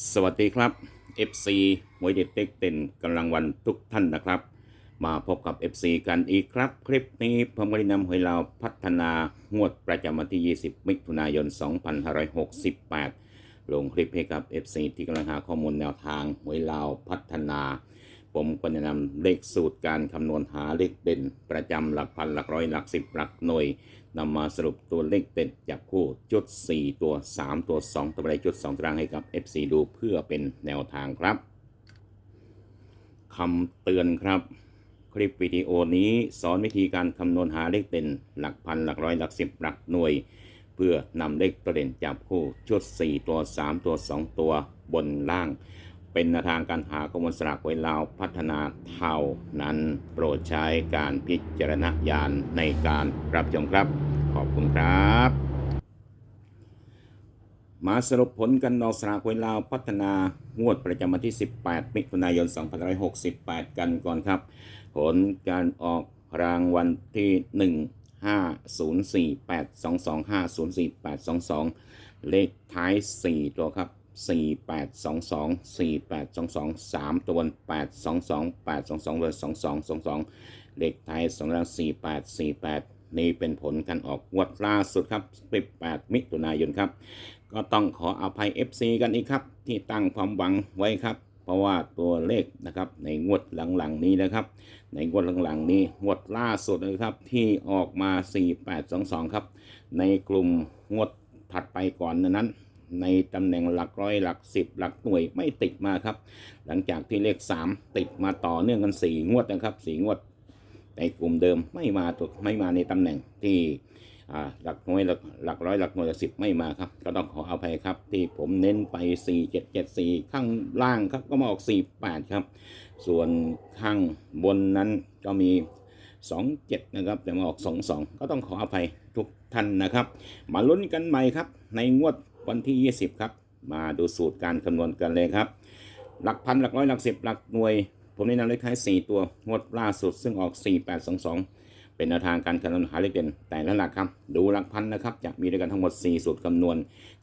สวัสดีครับ FC มวยเด็ดเต็กเต้นกำลังวันทุกท่านนะครับ มาพบกับ FC กันอีกครับ คลิปนี้ผมก็ได้นำหวยลาวพัฒนางวดประจำวันที่ 20 มิถุนายน 2568 ลงคลิปให้กับ FC ที่กำลังหาข้อมูลแนวทางหวยลาวพัฒนา ผมก็จะนำเลขสูตรการคำนวณหาเลขเด่น ประจำหลักพันหลักร้อยหลักสิบหลักหน่วย นำมาสรุปตัวเลขเด่นจับคู่จุด 4 ตัว 3 ตัว 2 ตัวใดจุด2ตารางให้กับ FC ดูเพื่อเป็นแนวทางครับคำเตือนครับ คลิปวิดีโอนี้สอนวิธีการคำนวณหาเลขเด่นหลักพันหลักร้อยหลักสิบหลักหน่วย เพื่อนำเลขตัวเด่นจับคู่ชุด 4 ตัว 3 ตัว 2 ตัวบนล่าง เป็นแนวทางการหาข้อมูลสลากไว้ลาวพัฒนาเท่านั้นโปรดใช้การพิจารณญาณในการรับชมครับ ขอบคุณครับ มาสรุปผลกันนอกสลากไว้ลาวพัฒนางวดประจำวันที่ 18 มิถุนายน 2568 กันก่อนครับ ผลการออกรางวัลที่ 1 5 0 4 8 2 2 5 0 4 8 2 2 เลขท้าย 4 ตัวครับ 4 8 2 2 4 8 2 2 3 ตัวบน8 2 2 8 2 2เลย2 2 2 2 เลขท้าย2แล้ว4 8 4 8 นี่เป็นผลการออกงวดล่าสุดครับ 18 มิถุนายนครับ ก็ต้องขออภัย FC กันอีกครับ ที่ตั้งความหวังไว้ครับ เพราะว่าตัวเลขนะครับในงวดหลังๆนี้นะครับ ในงวดหลังๆ นี้งวดล่าสุดนะครับที่ออกมา 4822 ครับ ในกลุ่มงวดถัดไปก่อนนั้น ในตำแหน่งหลักร้อยหลักสิบหลักหน่วยไม่ติดมาครับ หลังจากที่เลข 3 ติดมาต่อเนื่องกัน 4 งวดนะครับ 4 งวดในกลุ่มเดิมไม่มาตัวไม่มาในตำแหน่งที่หลักหน่วยหลักร้อยหลักหน่วยหลักสิบไม่มาครับ ก็ต้องขออภัยครับ ที่ผมเน้นไป 4 7 7 4 ข้างล่างครับก็มาออก 4 8 ครับ ส่วนข้างบนนั้นก็มี 2 7 นะครับ แต่มาออก 2 2 ก็ต้องขออภัยทุกท่านนะครับ มาลุ้นกันใหม่ครับในงวด วันที่ 20 ครับ มาดูสูตรการคำนวณกันเลยครับ หลักพันหลักร้อยหลักสิบหลักหน่วย ผมแนะนำเลขท้าย 4 ตัวงวดล่าสุดซึ่งออก 4822 เป็นแนวทางการคำนวณหาเลขเด่น แต่ละหลักครับ ดูหลักพันนะครับจะมีด้วยกันทั้งหมด 4 สูตรคำนวณ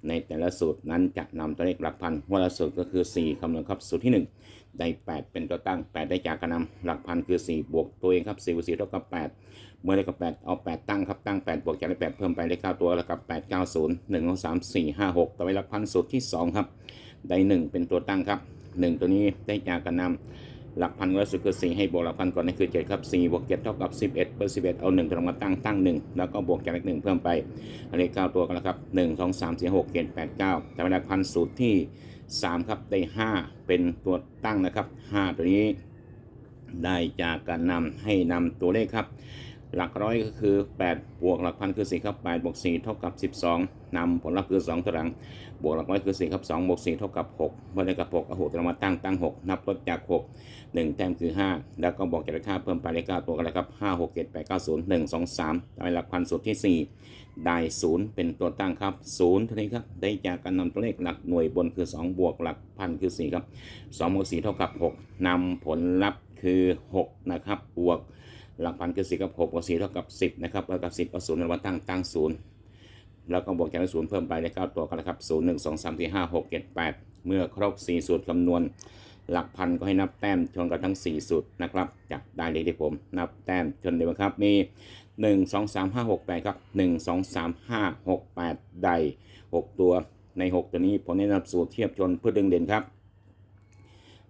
ในแต่ละสูตรนั้นจะนำตัวเลขหลักพันงวดละสูตรก็คือ 4คำนวณครับสูตรที่ 1 ได้ 8 เป็นตัวตั้ง 8 ได้จากการนำหลักพันคือ 4 บวกตัวเองครับ4บวก4เท่ากับ 8 เมื่อได้กับ8เอา8ตั้งครับตั้ง8บวกจากได้8เพิ่มไปได้9ตัวแล้วกับ8 9 0 1 2 3 4 5 6ต่อไปหลักพันสูตรที่2ครับได้1เป็นตัวตั้งครับ1ตัวนี้ได้จากการนำหลักพันก็สุดคือ4ให้บวกหลักพันก่อนนั่นคือ7ครับ4บวก7เท่ากับ11เบอร์11เอา1ตัวมาตั้งตั้ง1แล้วก็บวกจากเลข1เพิ่มไปอันนี้9ตัวกันแล้วครับ1 2 3 4 6 7 8 9แต่เวลาพันสูตรที่3ครับได้5เป็นตัวตั้งนะครับ5ตัวนี้ได้จากการนำให้นำตัวเลขครับ หลักร้อยก็คือ 8 บวกหลักพันคือ4ครับ8บวก4เท่ากับ 12 นำผลลัพธ์คือ 2ตารางบวกหลักร้อยคือ4ครับ2บวก4เท่ากับ 6 เมื่อได้กับ6เอา6เรามาตั้งตั้ง 6 นับลดจาก 6 1 แต้มคือ 5 แล้วก็บอกจากค่าเพิ่มไปเลข9ตัวกันแล้วครับ 5 6 7 8 9 0 1 2 3ได้หลักพันสูตรที่ 4 ได้ 0 เป็นตัวตั้งครับ0เท่านี้ครับ ได้จากการนำตัวเลขหลักหน่วยบนคือ 2 บวกหลักพันคือ4ครับ2บวก4เท่ากับ 6นำผลลัพธ์คือ 6 นะครับ บวก หลักพันคือ4กับ6บวก4เท่ากับ10นะครับแล้วกับ10เอา0มาตั้งตั้ง0แล้วก็บวกจากศูนย์เพิ่มไปได้9ตัวกันแล้วครับ0 1 2 3 4 5 6 7 8เจ็ดแปดเมื่อครบ4สูตรคำนวณ หลักพันก็ให้นับแต้มชนกันทั้ง4สูตรนะครับจากได้เลยที่ผมนับแต้มชนเลยครับมี1 2 3 5 6 8ครับ1 2 3 5 6 8ได้6ตัวใน6ตัวนี้ผมแนะนำสูตรเทียบชนเพื่อดึงเด่นครับ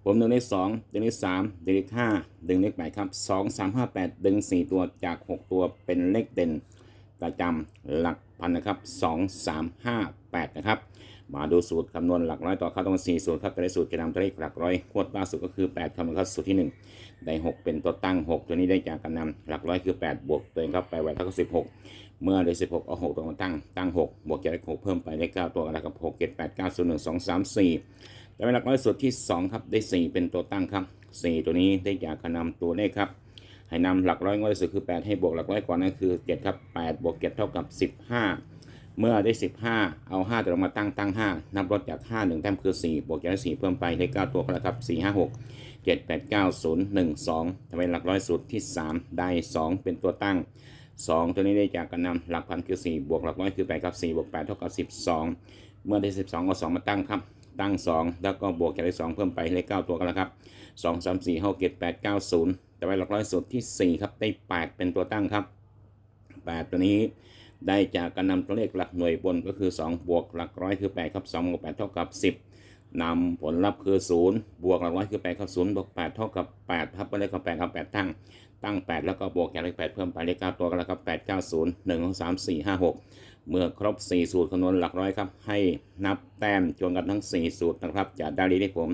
ผมดึงเลขสองดึงเลขสามดึงเลขห้าดึงเลขแปดครับสองสามห้าแปดดึงสี่ตัวจากหกตัวเป็นเลขเด่นประจำหลักพันนะครับสองสามห้าแปดนะครับมาดูสูตรคำนวณหลักร้อยต่อเข้าต้องสี่สูตรครับแต่ละสูตรจะนำตัวเลขหลักร้อยขวดล่าสุดก็คือแปดคำนวณครับสูตรที่หนึ่งได้หกเป็นตัวตั้งหกตัวนี้ได้จากการนำหลักร้อยคือแปดบวกตัวเองครับไปไว้เท่ากับสิบหกเมื่อได้สิบหกเอาหกตัวมาตั้งตั้งหกบวกจากเลขหกเพิ่มไปได้เก้าตัวกันแล้วครับหกเจ็ดแปดเก้าศูนย์หนึ่งสองสามสี่ แต่เป็นหลักร้อยสุดที่ 2 ครับ ได้ 4 เป็นตัวตั้งครับ 4 ตัวนี้ได้จากการนำตัวเลขครับให้นำหลักร้อยร้อยสุดคือ 8 ให้บวกหลักร้อยก่อนนั่นคือ7ครับ8บวก7เท่ากับ 15 เมื่อได้ 15 เอา 5 ตัวลงมาตั้งตั้ง 5 นับลดจาก 5 1แต้มคือ 4 บวกจาก4เพิ่มไปได้ 9 ตัวก็แล้วครับ 4 5 6 7 8 9 0 1 2ทำเป็นหลักร้อยสุดที่ 3 ได้ 2 เป็นตัวตั้ง 2 ตัวนี้ได้จากการนำหลักพันคือ 4 บวกหลักร้อยคือ8ครับ4บวก8เท่ากับ 12 เมื่อได้ 12เอา2มาตั้งครับ ตั้ง 2 แล้วก็บวกจากเลข2เพิ่มไปเลข9ตัวกันแล้วครับ2 3 4 6 7 8 9 0 แต่ไว้หลักร้อยสุดที่ 4 ครับ ได้ 8 เป็นตัวตั้งครับ 8 ตัวนี้ได้จากการนำตัวเลขหลักหน่วยบนก็คือ 2 บวกหลักร้อยคือ 8 ครับ2บวก8เท่ากับ 10นำผลลัพธ์คือ 0 บวกหลักร้อยคือ8ครับ0บวก8เท่ากับ8ครับก็เลขกับ8ครับ8ตั้งตั้ง 8 แล้วก็บวกจากเลข8เพิ่มไปเลข9ตัวกันแล้วครับ8 9 0 1 2 3 4 5 6 เมื่อครบ 4 สูตรคำนวณหลักร้อยครับ ให้นับแต้มจนกันทั้ง 4 สูตรนะครับจะได้ดีที่ผม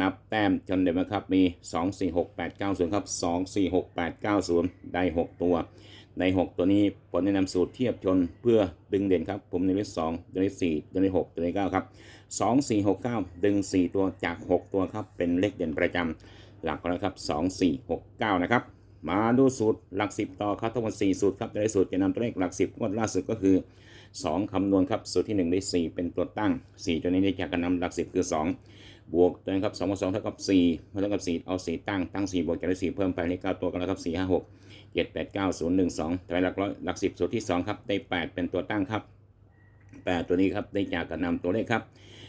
นับแต้มจนเดี๋ยวนะครับมี 2 4 6 8 9 0 ครับ 2 4 6 8 9 0 ได้ 6 ตัว ใน 6 ตัวนี้ผมแนะนำสูตรเทียบชนเพื่อดึงเด่นครับ ผมในเลข2ตัวเลข4ตัวเลข6ตัวเลข9ครับ 2 4 6 9 ดึง 4 ตัวจาก 6 ตัวครับ เป็นเลขเด่นประจำหลักร้อยครับ 2 4 6 9 นะครับมาดูสูตรหลัก 10 ต่อครับทั้งหมด4สูตรครับในสูตรจะนำตัวเลขหลัก 10งวดล่าสุดก็คือ 2 คำนวณครับ สูตรที่ 1 ได้ 4 เป็นตัวตั้ง 4 ตัวนี้ได้จากการนำหลัก 10 คือ 2 บวกตัวนี้ครับ2บวก2เท่ากับ4เท่ากับ 4 เอา 4 ตั้ง ตั้ง 4 บวกจากได้4เพิ่มไปเลข9ตัวกันแล้วครับ 4 5 6 7 8 9 0 1 2แต่หลักร้อยหลัก 10 สูตรที่ 2 ครับ ได้ 8 เป็นตัวตั้งครับ 8 ตัวนี้ครับ ได้จากการนำตัวเลขครับ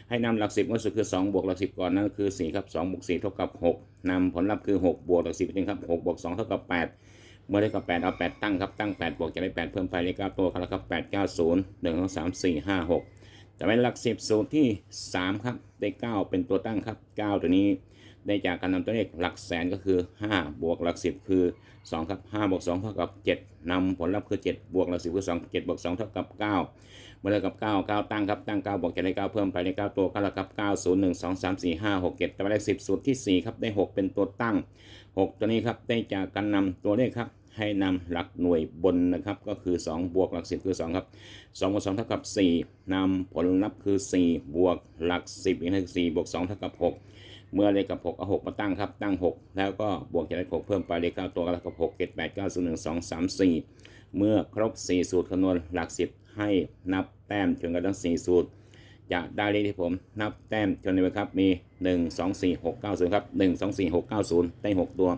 ให้นำหลัก 10งวดสุดคือ 2 บวกหลัก 10 ก่อนนั่นคือ 4 ครับ2บวก4เท่ากับ 6นำผลลัพธ์คือ 6 บวกหลัก10เป็นครับ6บวก2เท่ากับ 8 เมื่อได้กับ8เอา8ตั้งครับตั้ง8บวกจะได้8เพิ่มไปเลข9ตัวครับแล้วครับ8 9 0 1 2 3 4 5 6แต่เป็นหลัก10สูตรที่3ครับได้9เป็นตัวตั้งครับ9ตัวนี้ได้จากการนำตัวเลขหลักแสนก็คือ 5 บวกหลัก 10 คือ 2 ครับ5บวก2เท่ากับ 7นำผลลัพธ์คือ 7 บวกหลัก 10 คือ 2 7 บวก 2 เท่ากับ 9 เมื่อได้กับ 9 9 ตั้งครับ ตั้ง 9 บวกจะได้ 9 เพิ่มไปใน9ตัวก็แล้วครับ 9 0 1 2 3 4 5 6 7ต่ว่าได้10 สูตรที่ 4 ครับ ได้ 6 เป็นตัวตั้ง 6 ตัวนี้ครับได้จากการนำตัวเลขครับให้นำหลักหน่วยบนนะครับก็คือ 2 บวกหลัก 10 คือ 2 ครับ2บวก2เท่ากับ 4นำผลลัพธ์คือ 4 บวกหลัก 10อีกคือ4บวก2เท่ากับ 6 เมื่อเลขกับ6เอา6มาตั้งครับตั้ง 6 แล้วก็บวกจากเลข6เพิ่มไปเลข9ตัวก็แล้วกับ6 7 8 9 0 1 2 3 4 เมื่อครบ 4 สูตรคำนวณหลัก 10 ให้นับแต้มจนกระทั่ง4สูตร จะได้เลขที่ผมนับแต้มจนเลยครับมี 1 2 4 6 9 0ครับ1 2 4 6 9 0 ได้ 6 ตัว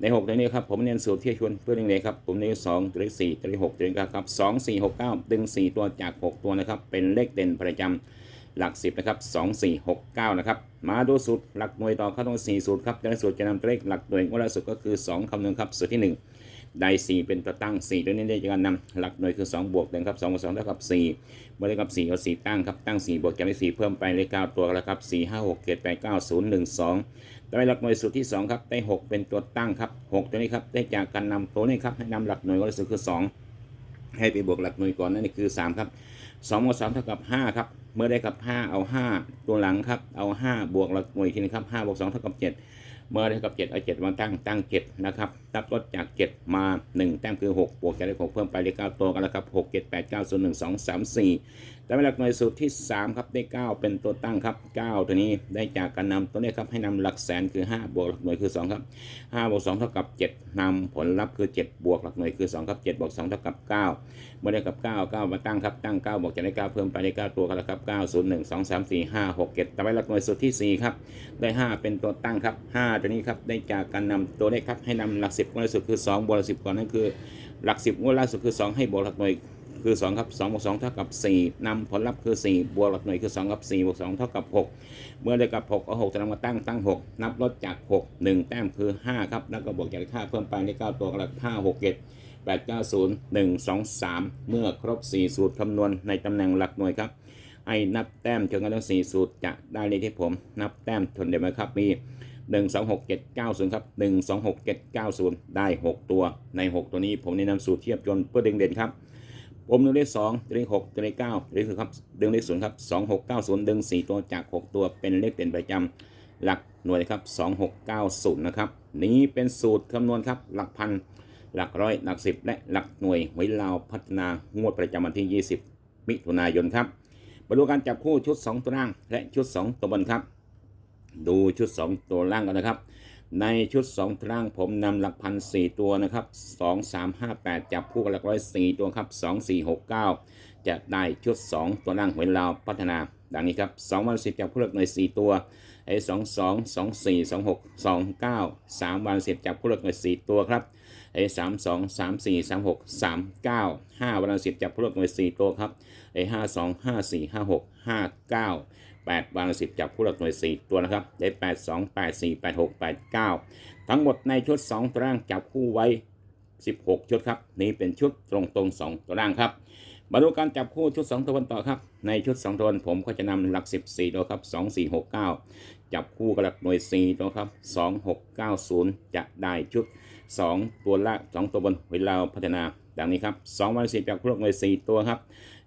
ใน6ตัวนี้ครับผมเน้นสูตรที่ชวนเพื่อนเลยครับผมเน้น2ตัวเลข4ตัวเลข6ตัวเลข9ครับ2 4 6 9 ดึง 4 ตัวจาก 6 ตัวนะครับเป็นเลขเด่นประจำหลัก 10 นะครับ 2 4 6 9 นะครับ มาดูสูตรหลักหน่วยต่อเข้าทั้ง4สูตรครับในสูตรจะนำเลขหลักหน่วยงวดล่าสุดก็คือ 2คำนวณครับสูตรที่ 1 ได้ 4 เป็นตัวตั้ง 4 ตัวนี้ได้จากการนำหลักหน่วยคือ 2 บวกเดิมครับ2บวก2เท่ากับ 4 เมื่อได้กับ 4 เอา 4 ตั้งครับ ตั้ง 4 บวกจากได้4เพิ่มไปเลข9ตัวกันแล้วครับ 4 5 6 7 8 9 0 1 2ได้หลักหน่วยสูตรที่ 2 ครับ ได้ 6 เป็นตัวตั้งครับ 6 ตัวนี้ครับ ได้จากการนำตัวนี้ครับ ให้นำหลักหน่วยงวดล่าสุดคือ 2 ให้ไปบวกหลักหน่วยก่อนนั่นคือ 3 ครับ2บวก3เท่ากับ 5 ครับ เมื่อได้กับ 5 เอา 5 ตัวหลังครับ เอา 5 บวกหลักหน่วยทีนึงครับ5บวก2เท่ากับ 7 เมื่อได้กับ 7 เอา 7 มาตั้งตั้ง 7 นะครับนับลดจาก 7 มา 1 แต้มคือ 6 บวกจากได้6เพิ่มไปเลข9ตัวกันแล้วครับ 6 7 8 9 0 1 2 3 4แต่หลักหน่วยสูตรที่ 3 ครับได้ 9 เป็นตัวตั้งครับ 9 ตัวนี้ได้จากการนำตัวนี้ครับให้นำหลักแสนคือ 5 บวกหลักหน่วยคือ 2 ครับ5บวก2เท่ากับ 7นำผลลัพธ์คือ 7 บวกหลักหน่วยคือ 2 ครับ 7 บวก 2 เท่ากับ 9 เมื่อได้กับ 9 9 มาตั้งครับ ตั้ง 9 บวกจากได้ 9 เพิ่มไปได้ 9 ตัวกันแล้วครับ 9 0 1 2 3 4 5 6 7แต่หลักหน่วยสูตรที่ 4 ครับ ได้ 5 เป็นตัวตั้งครับ 5 ตัวนี้ครับได้จากการนำตัวเลขครับให้นำหลัก10งวดล่าสุดคือ 2 บวกหลัก10ก่อนนั่นคือ หลัก 10งวดล่าสุดคือ 2 ให้บวกหลักหน่วย คือ2ครับ2บวก2เท่ากับ 4นำผลลัพธ์คือ 4 บวกหลักหน่วยคือ2ครับ4บวก2เท่ากับ 6 เมื่อได้กับ 6 เอา6จะนำมาตั้งตั้ง 6 นับลดจาก 6 1 แต้มคือ 5 ครับ แล้วก็บวกจากค่าเพิ่มไปได้9ตัวกันละ5 6 7 8 9 0 1 2 3 เมื่อครบ 4 สูตรคำนวณในตำแหน่งหลักหน่วยครับให้นับแต้มจนกระทั่ง4สูตรจะได้เลขที่ผม นับแต้มทนเดียวไหมครับมี1 2 6 7 9 0ครับ1 2 6 7 9 0 ได้ 6 ตัวใน 6 ตัวนี้ผมแนะนำสูตรเทียบจนเพื่อดึงเด่นครับ ผมดึงเลข2ดึงเลข6ดึงเลข9ดึงคือครับดึงเลข0ครับ2 6 9 0ดึง4ตัวจาก6ตัวเป็นเลขเด่นประจำหลักหน่วยครับ2 6 9 0นะครับนี้เป็นสูตรคำนวณครับหลักพันหลักร้อยหลักสิบและหลักหน่วยไว้ลาวพัฒนางวดประจำวันที่20มิถุนายนครับมาดูการจับคู่ชุด2ตัวล่างและชุด2ตัวบนครับ ดูชุด2ตัวล่างกันนะครับ ในชุด2ตัวล่างผมนำหลักพันสี่ตัวนะครับ 2 3 5 8 จับคู่กับหลักร้อยสี่ตัวครับ 2 4 6 9 จะได้ชุด 2 ตัวล่างหวยลาวพัฒนา ดังนี้ครับ2วัน10 จับคู่หลักหน่วย4ตัวไอ้2 2 2 4 2 6 2 9 3วัน10 จับคู่หลักหน่วย4ตัวครับไอ้สามสองสามสี่สามหกสามเก้าห้าวันละสิบจับพวกหน่วยสี่ตัวครับ ไอ้ห้าสองห้าสี่ห้าหกห้าเก้า8วางสิบจับคู่หลักหน่วย4ตัวนะครับ ได้8 2 8 4 8 6 8 9ทั้งหมดในชุด2ตารางจับคู่ไว้ 16 ชุดครับ นี่เป็นชุดตรงตรงๆ2ตารางครับ มาดูการจับคู่ชุด 2 ตัวกันต่อครับ ในชุด 2 ตัวผมก็จะนำหลัก 14 ตัวครับ 2 4 6 9 จับคู่กับหลักหน่วย 4 ตัวครับ 2 6 9 0 จะได้ชุด 2 ตัวละ 2 ตัวบนเวลาพัฒนา ดังนี้ครับ2วัน10จับคู่หลักหน่วย 4 ตัวครับ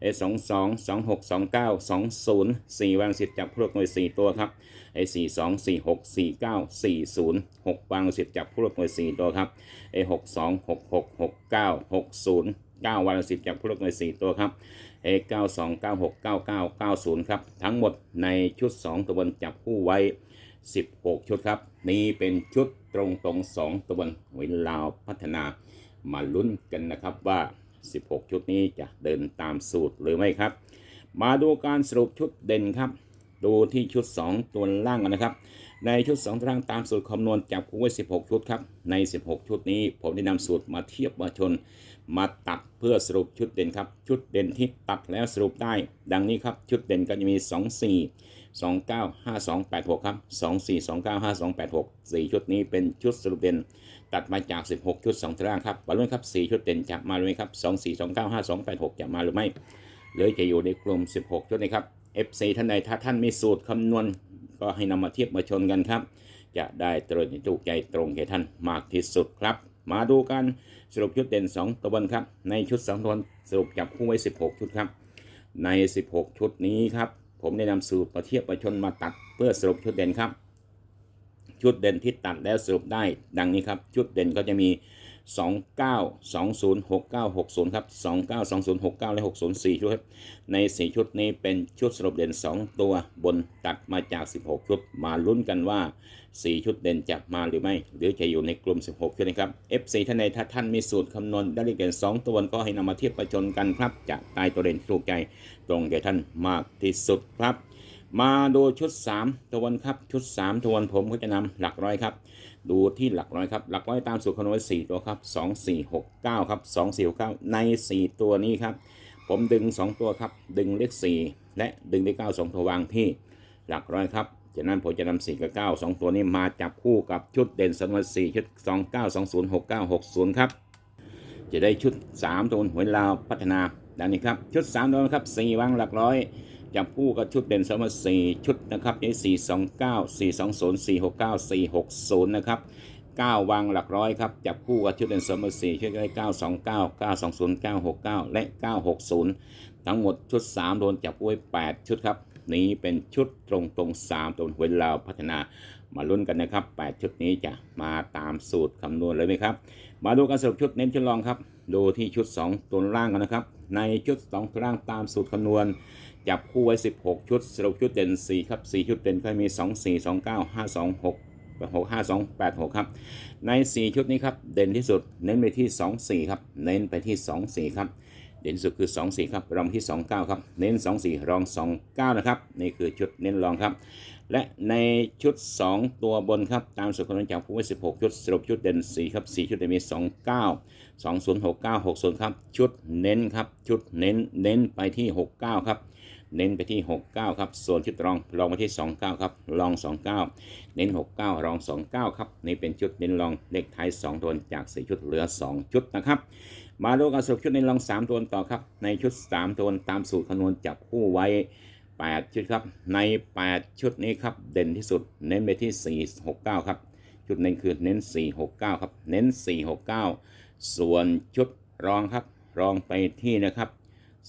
ไอ้สองสองสองหกสองเก้าสองศูนย์สี่วางสิทธิ์จากผู้ลงหน่วยสี่ตัวครับไอ้สี่สองสี่หกสี่เก้าสี่ศูนย์หกวางสิทธิ์จากผู้ลงหน่วยสี่ตัวครับไอ้หกสองหกหกหกเก้าหกศูนย์เก้าวันละสิบจากผู้ลงหน่วยสี่ตัวครับเอเก้าสองเก้าหกเก้าเก้าเก้าศูนย์ครับ ทั้งหมดในชุดสองตัวบนจับคู่ไว้สิบหกชุดครับ นี่เป็นชุดตรงตรงสองตัวบนหวยลาวพัฒนามาลุ้นกันนะครับว่า 16 ชุดนี้จะเดินตามสูตรหรือไม่ครับ มาดูการสรุปชุดเด่นครับ ดูที่ชุด 2 ตัวล่างกันนะครับ ในชุด 2ตารางตามสูตรคำนวณจับคู่ไว้ 16 ชุดครับ ใน 16 ชุดนี้ ผมได้นำสูตรมาเทียบมาชน มาตัดเพื่อสรุปชุดเด่นครับ ชุดเด่นที่ตัดแล้วสรุปได้ ดังนี้ครับ ชุดเด่นก็จะมี 2 4 2 9 5 2 8 6 ครับ 2 4 2 9 5 2 8 6 4 ชุดนี้เป็นชุดสรุปเด่น ตัดมาจาก 16 ชุด2ตารางครับบอลลูนครับ 4 ชุดเด่นจะมาหรือไม่ครับ 2 4 2 9 5 2 8 6 จะมาหรือไม่หรือจะอยู่ในกลุ่ม 16 ชุดนี้ครับ FC ท่านใดถ้าท่านมีสูตรคำนวณ ก็ให้นำมาเทียบมาชนกันครับ จะได้ตรงถูกใจตรงแก่ท่านมากที่สุดครับมาดูกันสรุปชุดเด่น 2ตัวบนครับ ในชุด2ตัวบนสรุปจับคู่ไว้ 16 ชุดครับ ใน 16 ชุดนี้ครับ ผมได้นำสูตรมาเทียบประชนมาตัดเพื่อสรุปชุดเด่นครับ ชุดเด่นที่ตัดแล้วสรุปได้ดังนี้ครับ ชุดเด่นก็จะมี 29 20 69 60 ครับ 29 20 69 และ 60 4 ชุดครับ ใน 4 ชุดนี้เป็นชุดสรุปเด่น 2 ตัวบนตัดมาจาก 16 ชุด มาลุ้นกันว่า 4 ชุดเด่นจะมาหรือไม่ หรือจะอยู่ในกลุ่ม 16 ชุดนะครับ F4 ท่านใดถ้าท่านมีสูตรคำนวณได้เลขเด่น 2 ตัวก็ให้นำมาเทียบประชนกันครับ จะได้ตัวเด่นถูกใจ ตรงแก่ท่านมากที่สุดครับ มาดูชุด3ตัวนครับชุด3ตัวนผมก็จะนำหลักร้อยครับ ดูที่หลักร้อยครับ หลักร้อยตามสูตรคำนวณ4ตัวครับ 2 4 6 9 ครับ 2 4 6 9 ใน 4 ตัวนี้ครับ ผมดึง 2 ตัวครับ ดึงเลข 4 และดึงเลข9 2 ตัววางที่หลักร้อยครับจากนั้นผมจะนำ4กับ9 2 ตัวนี้มาจับคู่กับชุดเด่นสำนวน4ชุด 2 9 2 0 6 9 6 0 ครับ จะได้ชุด 3 ตัวหวยลาวพัฒนาดังนี้ครับ ชุด 3 ตัวนครับ 4 วางหลักร้อย จับคู่กับชุดเด่นสำหรับ4ชุดนะครับนี่429 420 469 460นย์สี่หกเก้าสี่หกศูนย์นะครับ9วางหลักร้อยครับจับคู่กับชุดเด่นสำหรับ4ชุดได้929 920 969และ960ทั้งหมดชุด3โดนจับคู่ไว้8ชุดครับนี้เป็นชุดตรงตรงๆ3ตัวเวลาพัฒนามาลุ้นกันนะครับ 8 ชุดนี้จะมาตามสูตรคำนวณเลยไหมครับ มาดูการสรุปชุดเน้นชุดรองครับ ดูที่ชุด 2 ตัวล่างกันนะครับ ในชุด 2 ตัวล่างตามสูตรคำนวณ จับคู่ไว้ 16 ชุดสรุปชุดเด่น 4 ครับ 4 ชุดเด่นก็มี 2 4 2 9 5 2 6 6 5 2 8 6 ครับ ใน 4 ชุดนี้ครับ เด่นที่สุด เน้นไปที่ 2 4 ครับ เน้นไปที่ 2 4 ครับ เด่นสุดคือ 2 4 ครับ รองที่ 2 9 ครับ เน้น 2 4 รอง 2 9 นะครับ นี่คือชุดเน้นรองครับ และในชุด 2 ตัวบนครับ ตามสูตรคำนวณจากผู้ไว้16 ชุดสรุปชุดเด่น 4 ครับ 4 ชุดเด่นมี 2 9 2 0 6 9 6 0 ครับ ชุดเน้นครับ ชุดเน้น เน้นไปที่ 69 ครับ เน้นไปที่ 69 ครับ ส่วนชุดรองรองไปที่ 29 ครับรอง 29 เน้น 69 รอง 29 ครับนี่เป็นชุดเน้นรองเลขท้าย2ตัวจาก 4 ชุดเหลือ 2 ชุดนะครับ มาดูการสรุปชุดเน้นรอง 3 ตัวต่อครับ ในชุด 3 ตัวตามสูตรคำนวณจับคู่ไว้ 8 ชุดครับ ใน 8 ชุดนี้ครับเด่นที่สุดเน้นไปที่ 4 69 ครับ ชุดเน้นคือเน้น 4 6 9 ครับ เน้น 4 6 9 ส่วนชุดรองครับรองไปที่นะครับ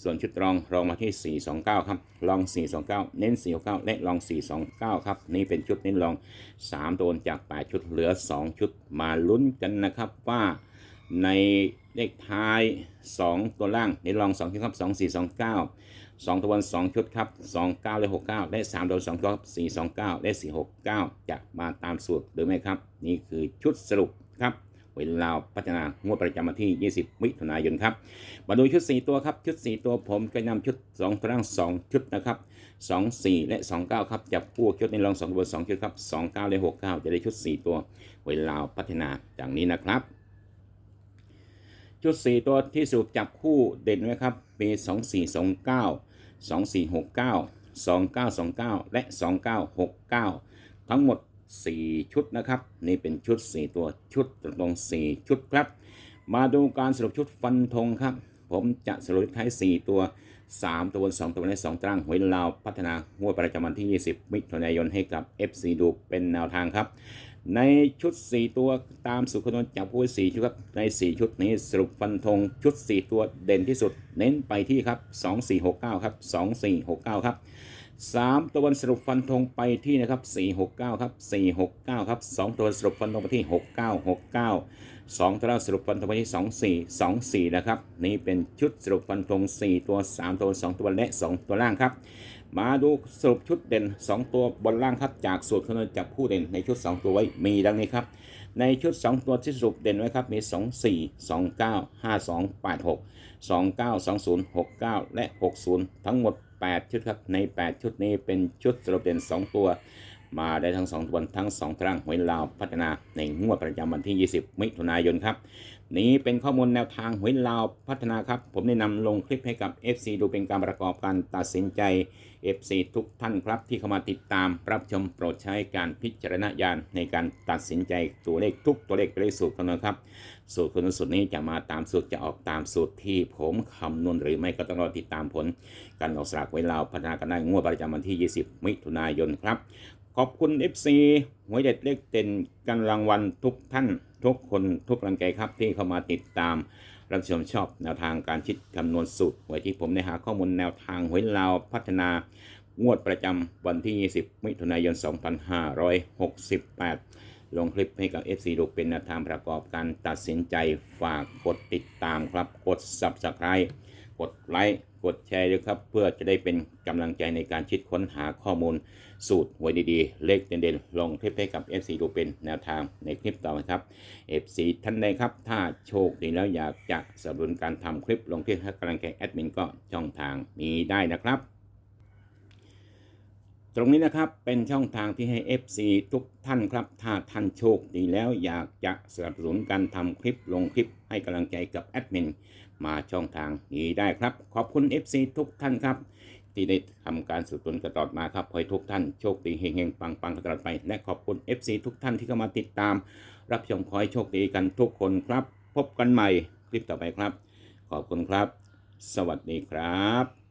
ส่วนชุดรองรองมาที่ 429 ครับรอง 429 เน้น 469 และรอง 429 ครับ นี่เป็นชุดเน้นรอง 3 โดนจาก 8 ชุดเหลือ 2 ชุดมาลุ้นกันนะครับว่าในเลขท้าย 2 ตัวล่างในรอง 2 ชุดครับ 2429 2 ตัวบน2ชุดครับ 29 และ 69 และ 3 โดน2ชุดครับ 429 และ 469 จะมาตามสูตรหรือไม่ครับ นี่คือชุดสรุปครับ เวลาพัฒนางวดประจำวันที่ 20 มิถุนายนครับ มาดูชุด 4 ตัวครับ ชุด 4 ตัวผมก็นำชุด2ตาราง 2 ชุดนะครับ2 4 และ 29 ครับ จับคู่ชุดในรอง2ตัว2ชุดครับ 29 และ 69 จะได้ชุด 4 ตัว เวลาพัฒนาดังนี้นะครับ ชุด 4 ตัวที่สรุปจับคู่เด่นไว้ครับมี2 4 2 9 2 4 6 9 2929 และ 2969 ทั้งหมด 4 ชุดนะครับ นี่เป็นชุด 4 ตัวชุดตรงๆ4ชุดครับ มาดูการสรุปชุดฟันธงครับ ผมจะสรุปท้าย 4 ตัว 3 ตัวบน2ตัวบนและ2ตารางหวยลาวพัฒนางวประจำวันที่ 20 มิถุนายนให้กับ FC ดูเป็นแนวทางครับ ในชุด 4 ตัวตามสุขนนจับผู้4ชุดครับใน 4 ชุดนี้สรุปฟันธงชุด 4 ตัวเด่นที่สุด เน้นไปที่ครับ 2469 ครับ 2469 ครับ 3 ตัวบนสรุปฟันธงไปที่นะครับ 469 ครับ 469 ครับ 2 ตัวสรุปฟันธงไปที่ 6969 2 ตัวล่างสรุปฟันธงไปที่ 24 24 นะครับ นี่เป็นชุดสรุปฟันธง 4 ตัว 3 ตัว 2 ตัวและ 2 ตัวล่างครับ มาดูสรุปชุดเด่น 2 ตัวบนล่างครับ จากสูตรคำนวณจากผู้เด่นในชุด 2 ตัวไว้ มีดังนี้ครับ ในชุด 2 ตัวที่สรุปเด่นไว้ครับ มี 2 4 2 9 5 2 8 6 2 9 2 0 6 9 และ 60 ทั้งหมด 8 ชุดครับ ใน 8 ชุดนี้เป็นชุดสรุปเด่น 2 ตัว มาได้ทั้ง2ตัวทั้ง2ตารางหวยลาวพัฒนาในงวดประจำวันที่ 20 มิถุนายนครับ นี้เป็นข้อมูลแนวทางหวยลาวพัฒนาครับ ผมได้นำลงคลิปให้กับ FC ดูเป็นการประกอบการตัดสินใจ FC ทุกท่านครับ ที่เข้ามาติดตามรับชมโปรดใช้การพิจารณญาณในการตัดสินใจตัวเลขทุกตัวเลขเป็นเลขสูตรคำนวณครับ สูตรคำนวณสูตรนี้จะมาตามสูตรจะออกตามสูตรที่ผมคำนวณหรือไม่ก็ต้องรอติดตามผล การออกสลากไว้ลาวพัฒนากันได้งวดประจำวันที่ 20 มิถุนายนครับ ขอบคุณ FC หวเด็ดเลขเด่นกันรางวัลทุกท่านทุกคนทุกกำลังใจครับที่เข้ามาติดตาม รับชมชอบแนวทางการคิดคำนวณสูตรหวยที่ผมได้หาข้อมูลแนวทางหวยลาวพัฒนางวดประจำวันที่ 20 มิถุนายน 2568 ลงคลิปให้กับ FC ดูเป็นแนวทางประกอบการตัดสินใจฝากกดติดตามครับ กด Subscribe กดไลค์ กดแชร์ด้วยครับ เพื่อจะได้เป็นกำลังใจในการคิดค้นหาข้อมูล สูตรหวยดีๆ เลขเด่นๆ ลงคลิปให้กับ FC ดูเป็นแนวทางในคลิปต่อไปครับ FC ท่านใดครับ ถ้าโชคดีแล้วอยากจะสนับสนุนการทำคลิปลงคลิปให้กำลังใจแอดมินก็ช่องทางมีได้นะครับตรงนี้นะครับเป็นช่องทางที่ให้ FC ทุกท่านครับ ถ้าท่านโชคดีแล้วอยากจะสนับสนุนการทำคลิปลงคลิปให้กำลังใจกับแอดมิน มาช่องทางนี้ได้ครับ ขอบคุณ FC ทุกท่านครับ ที่ได้ทำการสืบสวนกระตอดมาครับขอให้ทุกท่านโชคดีเฮงๆ ปังๆกระตอดไป และขอบคุณ FC ทุกท่านที่เข้ามาติดตาม รับชมขอให้โชคดีกันทุกคนครับ พบกันใหม่คลิปต่อไปครับ ขอบคุณครับ สวัสดีครับ